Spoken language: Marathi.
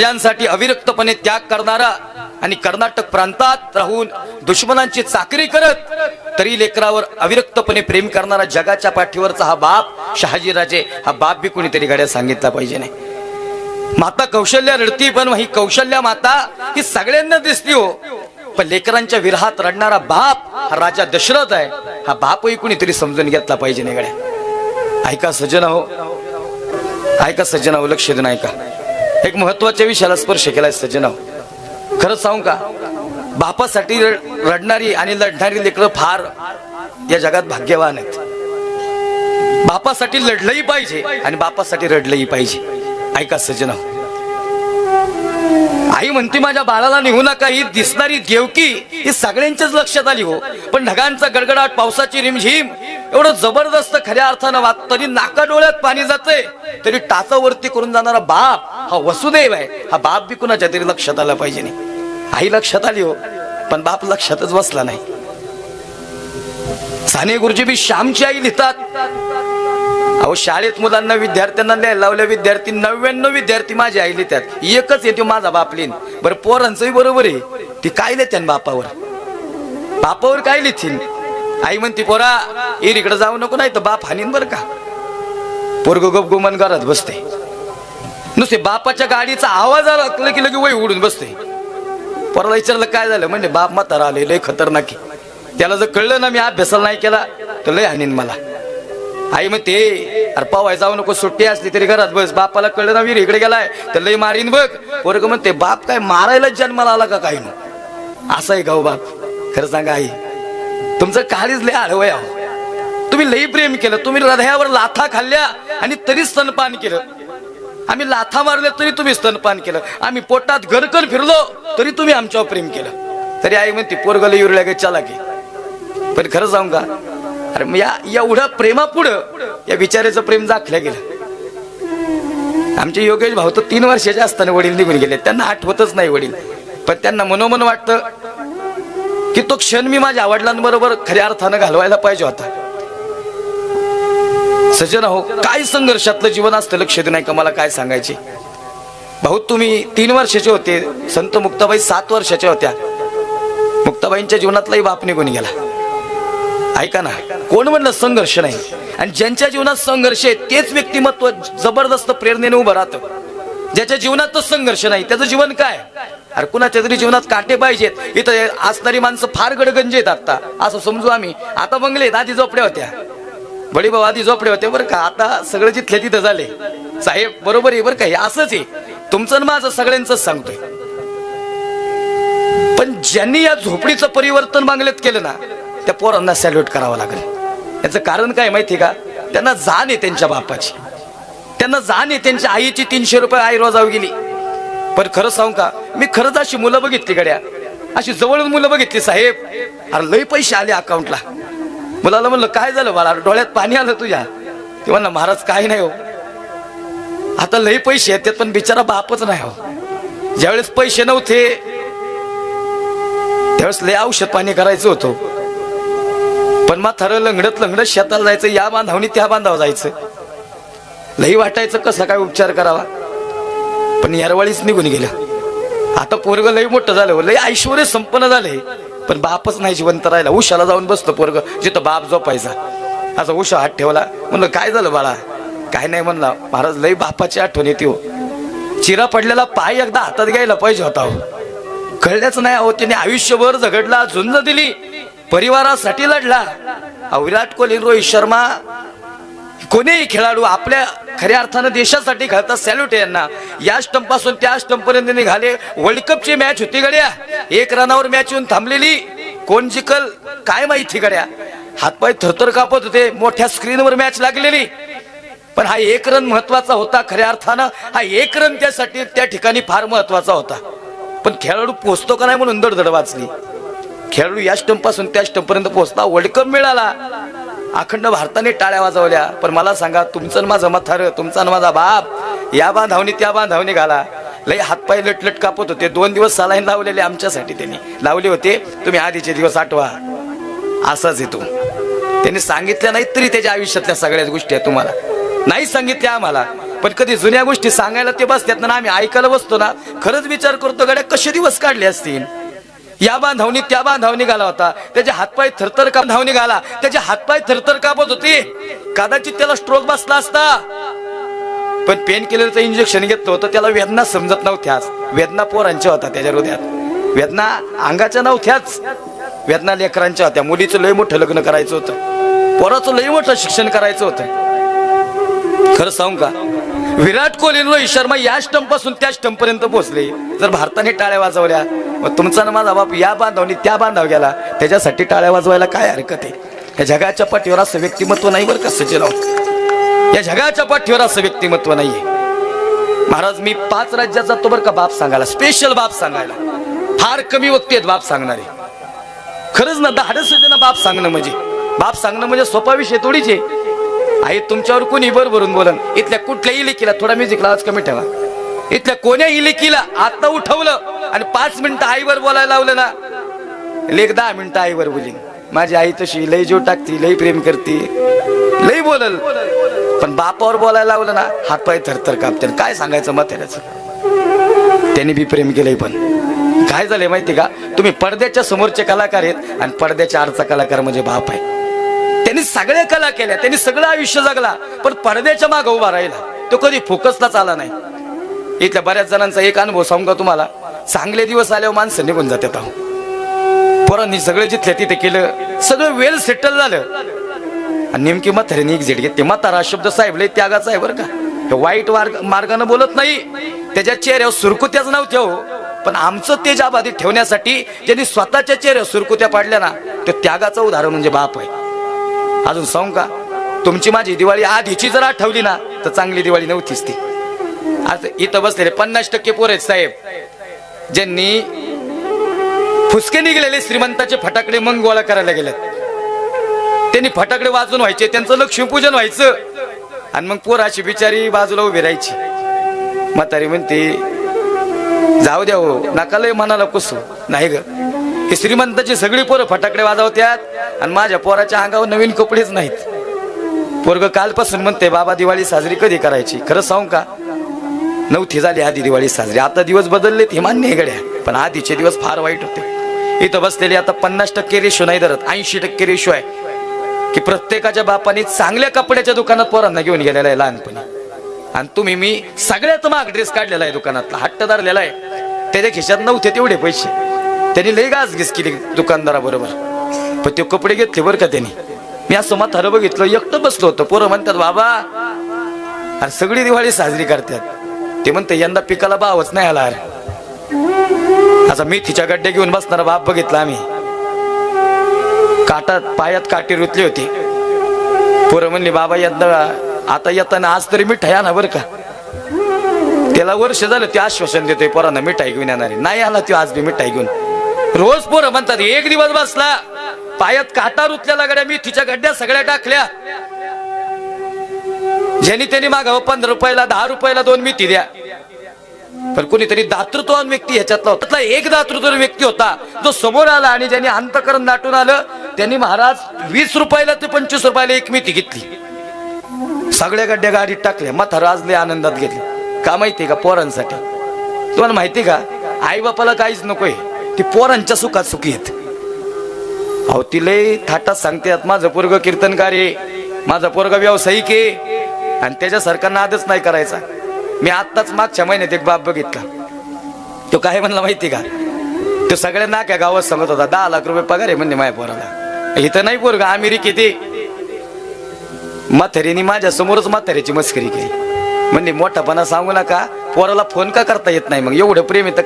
यांसाठी अविरक्तपणे त्याग करणारा आणि कर्नाटक प्रांतात राहून दुश्मनांची चाकरी करत तरी लेकरावर अविरक्तपणे प्रेम करणारा जगाच्या पाठीवरचा हा बाप शहाजीराजे हा बाप बी कुणीतरी गाड्या सांगितला पाहिजे नाही. माता कौशल्या रडती पण ही कौशल्या माता ही सगळ्यांना दिसती हो. पण लेकरांच्या विरहात रडणारा बाप हा राजा दशरथ आहे. हा बापही कुणीतरी समजून घेतला पाहिजे नाही गड्या. ऐका सज्जन हो. ऐका सज्जन हो लक्ष देऊन ऐका. एक महत्त्वाच्या विषयाला स्पर्श केलाय सज्जन खरंच सांगू का? बापासाठी रडणारी आणि लढणारी लेकरं फार या जगात भाग्यवान आहेत. बापासाठी लढलंही पाहिजे आणि बापासाठी रडलंही पाहिजे. ऐका सज्जन आई म्हणते माझ्या बाळाला निघू नका ही दिसणारी देवकी ही सगळ्यांच्याच लक्षात आली हो. पण ढगांचा गडगडाट पावसाची रिमझिम एवढं जबरदस्त खऱ्या अर्थानं वाद तरी नाका डोळ्यात पाणी जाते तरी टाचावरती करून जाणारा बाप हा वसुदेव आहे. हा बाप बी कुणाच्या तरी लक्षात आला पाहिजे नाही. आई लक्षात आली हो पण बाप लक्षातच बसला नाही. साने गुरुजी बी श्यामची आई लिहितात. अहो शाळेत मुलांना विद्यार्थ्यांना लिहायला लावल्या विद्यार्थी नव्याण्णव विद्यार्थी माझी आई लिहितात. एकच येतो माझा बाप लिहिन. बरं पोरांचंही बरोबर आहे. ती काय लिहित्यान बापावर? बापावर काय लिहितील? आई म्हणती पोरा ईर इकडे जाऊ नको नाही तर बाप हानीन बरं का? पोरग गप गुमन घरात बसते. नुसते बापाच्या गाडीचा आवाज आला की लगे वय उडून बसते. पोराला विचारलं काय झालं? म्हणजे बाप म्हातारा आले लय खतरनाक त्याला जर कळलं ना मी अभ्यासाला नाही केला तर लय हानीन मला. आई म्हणते अरे पावाय जाऊ नको सुट्टी असली तरी घरात बस. बापाला कळलं ना वीर इकडे गेलाय तर लय मारीन बघ. पोरग म्हणते बाप काय मारायलाच जन्माला आला का काही? ना असं आहे गाऊ बाप. खरं सांगा आई तुमचं काळीच लय आळवया तुम्ही लई प्रेम केलं तुम्ही हृदयावर लाथा खाल्ल्या आणि तरी स्तनपान केलं. आम्ही लाथा मारल्या तरी तुम्ही स्तनपान केलं. आम्ही पोटात घरकर फिरलो तरी तुम्ही आमच्यावर प्रेम केलं. तरी आई म्हणते पोरगल युरल्या गे चला गे पण खरं जाऊ का? अरे मग या एवढ्या प्रेमापुढं या बिचाऱ्याचं प्रेम दाखल्या गेलं. आमचे योगेश भाऊ तर तीन वर्षाचे असताना वडील निघून गेले. त्यांना आठवतच नाही वडील. पण त्यांना मनोमन वाटतं की तो क्षण मी माझ्या आवडलांबरोबर खऱ्या अर्थानं घालवायला पाहिजे होता. सज्जन हो काय संघर्षातलं जीवन असतं लक्ष दे नाही का? मला काय सांगायचे? भाऊ तुम्ही तीन वर्षाचे होते संत मुक्ताबाई सात वर्षाच्या होत्या. मुक्ताबाईंच्या जीवनातलाही बाप निघून गेला. ऐका ना कोण म्हणलं संघर्ष नाही? आणि ज्यांच्या जीवनात संघर्ष आहे तेच व्यक्तिमत्व जबरदस्त प्रेरणेने उभं राहतं. ज्याच्या जीवनातच संघर्ष नाही त्याचं जीवन काय? अरे कुणाच्या तरी जीवनात काटे पाहिजेत. इथं असणारी माणसं फार गडगंज आहेत आता. असं समजू आम्ही. आता बंगले आधी झोपड्या होत्या. बडी भाऊ आधी झोपडे होते बरं का. आता सगळं जिथले तिथं झाले. साहेब बरोबर आहे बरं का. हे असंच आहे. तुमचं माझं सगळ्यांच सांगतोय. पण ज्यांनी या झोपडीचं परिवर्तन मागलेत केलं ना त्या पोरांना सॅल्यूट करावं लागेल. याचं कारण काय माहिती का? त्यांना जाण आहे त्यांच्या बापाची. त्यांना जाण आहे त्यांच्या आईची तीनशे रुपये आई रोजाव गेली. पण खरं सांगू का? मी खरंच अशी मुलं बघितली गड्या. अशी जवळून मुलं बघितली साहेब. अरे लई पैसे आले अकाउंटला मुलाला म्हणलं काय झालं बाळा? डोळ्यात पाणी आलं तुझ्या. ते म्हणलं महाराज काय नाही हो. आता लई पैसे आहेत त्यात पण बिचारा बापच नाही हो. ज्यावेळेस पैसे नव्हते त्यावेळेस लय औषध पाणी करायचं होतं. पण मग थर लंगडत लंगडत शेताला जायचं या बांधावनी त्या बांधावर जायचं. लई वाटायचं कसं काय उपचार करावा? पण यारवाळीच निघून गेलं. आता पोरग लई मोठं झालं लय लई ऐश्वर संपन्न झालंय. पण बापच नाही जिवंत राहिला. उशाला जाऊन बसतो पोरग जिथं बाप झोपायचा. असा उशा हात ठेवला. म्हणलं काय झालं बाळा? काय नाही म्हणला महाराज लई बापाची आठवण येते हो. चिरा पडलेला पाय एकदा हातात घ्यायला पाहिजे होता हो. कळल्याच नाही अहो त्याने आयुष्यभर झगडला झुंज दिली. परिवारासाठी लढला. विराट कोहली रोहित शर्मा कोणीही खेळाडू आपल्या खऱ्या अर्थानं देशासाठी खेळतात सॅल्यूट यांना. या स्टंपपासून त्या स्टंप पर्यंत निघाले. वर्ल्ड कपची मॅच होती गड्या. एक रनावर मॅच येऊन थांबलेली. कोण जिकल काय माहिती गड्या. हातपाय थरथर कापत होते. मोठ्या स्क्रीनवर मॅच लागलेली. पण हा एक रन महत्त्वाचा होता खऱ्या अर्थानं. हा एक रन त्यासाठी त्या ठिकाणी फार महत्त्वाचा होता. पण खेळाडू पोचतो का नाही म्हणून दडदड वाचली खेळाडू या स्टंपपासून त्या स्टंप पर्यंत पोहोचला वर्ल्ड कप मिळाला. अखंड भारताने टाळ्या वाजवल्या. पण मला सांगा तुमचं माझं मथार तुमचा माझा बाप या बांधावनी त्या बांधावनी घाला. लई हातपाय लटलट कापत होते. दोन दिवस सलाईन लावलेले आमच्यासाठी त्यांनी. लावले होते तुम्ही आधीचे दिवस आठवा. असाच येतो त्यांनी सांगितल्या नाहीत तरी त्याच्या आयुष्यातल्या सगळ्याच गोष्टी आहेत तुम्हाला. नाही सांगितल्या आम्हाला पण कधी जुन्या गोष्टी सांगायला ते बसतात ना आम्ही ऐकायला बसतो ना. खरंच विचार करतो गड्या कसे दिवस काढले असतील? या बांधावणी त्या बांधावणी घाला होता. त्याचे हातपाय थरथर का धावणी घाला त्याचे हातपाय थरथर कापत होते? कदाचित त्याला स्ट्रोक बसला असता. पण पेन किलरचं इंजेक्शन घेतलं होतं. त्याला वेदना समजत नव्हत्याच वेदना पोरांच्या होत्या त्याच्या हृदयात. वेदना अंगाच्या नव्हत्याच. वेदना लेकरांच्या होत्या. मुलीचं लय मोठं लग्न करायचं होतं. पोराचं लय मोठं शिक्षण करायचं होतं. खरं सांगू का? विराट कोहली रोहित शर्मा या स्टंपपासून त्या स्टंप पर्यंत पोहोचले. जर भारताने टाळ्या वाजवल्या मग तुमचा ना माझा बाप या बांधावनी त्या बांधाव गेला. त्याच्यासाठी टाळ्या वाजवायला काय हरकत आहे? या जगाच्या पाठीवर असं व्यक्तिमत्व नाही बरं का सचिन या जगाच्या पाठीवर असं व्यक्तिमत्व नाहीये. महाराज मी पाच राज्याचा तो बरं का बाप सांगायला. स्पेशल बाप सांगायला. फार कमी व्यक्ती आहेत बाप सांगणारे. खरंच ना धाडस होते ना बाप सांगणं म्हणजे. बाप सांगणं म्हणजे सोपा विषय थोडीच आहे. आई तुमच्यावर कोणी बर भरून बोलन? इथल्या कुठल्याही लेखीला थोडा म्युझिकला आज कमी ठेवा. इथल्या कोण्याही लेखीला आता उठवलं आणि पाच मिनिटं आईवर बोलायला लावलं ना? लेख दहा मिनिटं आईवर बोलीन. माझी आई तशी लई जीव टाकती लई प्रेम करते लई बोलल. पण बापावर बोलायला लावलं ना हातपाय थरथर कापते काय सांगायचं मग त्याचं त्यांनी बी प्रेम केलंय पण. काय झालंय माहिती का? तुम्ही पडद्याच्या समोरचे कलाकार आहेत आणि पडद्याच्या आडचा कलाकार म्हणजे बाप आहे. त्यांनी सगळ्या कला केल्या त्यांनी सगळं आयुष्य जगला पण पडद्याच्या मागे उभा राहिला. तो कधी फोकसलाच आला नाही. इथल्या बऱ्याच जणांचा एक अनुभव सांगू का तुम्हाला? चांगले दिवस आल्यावर माणसं निघून जातात अहो. पोरांनी सगळं जिथल्या तिथे केलं सगळं वेल सेटल झालं. आणि नेमकी म्हाताऱ्याने एक झेट घेतली म्हातारा शब्द साहेब लय त्यागाचा आहे बरं का. हे वाईट मार्ग मार्गानं बोलत नाही. त्याच्या चेहऱ्यावर सुरकुत्याच नव्हत्या हो पण आमचं तेज आबाधित ठेवण्यासाठी ज्यांनी स्वतःच्या चेहऱ्यावर सुरकुत्या पाडल्या ना तो त्यागाचं उदाहरण म्हणजे बाप आहे. अजून सांगू का? तुमची माझी दिवाळी आधीची जर आठवली ना तर चांगली दिवाळी नव्हतीच ती. आज इथं बसलेले पन्नास टक्के पोर आहेत साहेब. ज्यांनी फुसके निघलेले श्रीमंताचे फटाकडे मग गोळा करायला गेलेत. त्यांनी फटाकडे वाजून व्हायचे त्यांचं लक्ष्मीपूजन व्हायचं. आणि मग पोर अशी बिचारी बाजूला उभी राहायची. म्हातारी म्हणते जाऊ द्या हो नका लय मनाला कुसू. नाही ग. श्रीमंताची सगळी पोरं फटाकडे वाजवत्यात. आणि माझ्या पोराच्या अंगावर नवीन कपडेच नाहीत. पोरग कालपासून म्हणते बाबा दिवाळी साजरी कधी करायची? खरं सांगू का? नव्हती झाली आधी दिवाळी साजरी. आता दिवस बदललेत हे मान्य आहे गड्या. पण आधीचे दिवस फार वाईट होते. इथं बसलेले आता पन्नास टक्के रेशो नाही धरत ऐंशी टक्के रेशो आहे. की प्रत्येकाच्या बापाने चांगल्या कपड्याच्या दुकानात पोरांना घेऊन गेलेला आहे लहानपणी. आणि तुम्ही मी सगळ्यात माग ड्रेस काढलेला आहे दुकानातला. हट्ट धरलेला आहे. त्याच्या खिशात नव्हते तेवढे पैसे. त्यांनी लय गाजगीस केली दुकानदाराबरोबर. पण ते कपडे घेतले बरं का त्यांनी. मी असं म्हातारं बघितलं एकटं बसलो होतं. पोरं म्हणतात बाबा अरे सगळी दिवाळी साजरी करतात. ते म्हणते यंदा पिकाला भावच नाही आला अरे. असा मेथीच्या गड्डे घेऊन बसणारा बाप बघितला आम्ही. काटात पायात काटे रुतली होती. पोरं म्हणली बाबा यंदा आता येताना आज तरी मिठाई आणा बरं का. त्याला वर्ष झालं ते आश्वासन देतोय पोरांना मिठाई घेऊन येणारे नाही आला तो आज बी मिठाई घेऊन. रोज पोरं म्हणतात एक दिवस बसला. पायात काटा रुतलेला गड्या तिच्या गड्ड्या सगळ्या टाकल्या. ज्यांनी त्यांनी मागावं पंधरा रुपयाला दहा रुपयाला दोन मिती द्या. पण कुणीतरी दातृत्वान व्यक्ती ह्याच्यातला होता. एक दातृत्व व्यक्ती होता. जो समोर आला आणि ज्यांनी अंतकरण दाटून आलं त्यांनी महाराज वीस रुपयाला ते पंचवीस रुपयाला एक मिती घेतली. सगळ्या गड्ड्या गाडीत टाकल्या. म्हातारा आज लय आनंदात घेतले का माहितीये का पोरांसाठी? तुम्हाला माहिती का? आई बापाला काहीच नकोय. ती पोरांच्या सुखात सुखी आहेत. अहो ती थाटात सांगतात माझं पोरग कीर्तनकार आहे. माझा पोरग व्यावसायिक आहे. आणि त्याच्यासारख्यांना आदच नाही करायचा. मी आत्ताच मागच्या महिन्यात एक बाप बघितला. तो काय म्हणला माहिती का? तो सगळ्या नाक्या गावात सांगत होता दहा लाख रुपये पगार आहे म्हणजे माझ्या पोराला. इथं नाही पोरग अमेरिकेत आहे. म्हातारीने माझ्या समोरच म्हाताऱ्याची मस्करी केली. म्हणजे मोठापणा सांगू नका पोराला फोन का करता येत नाही मग? एवढं प्रेम येतं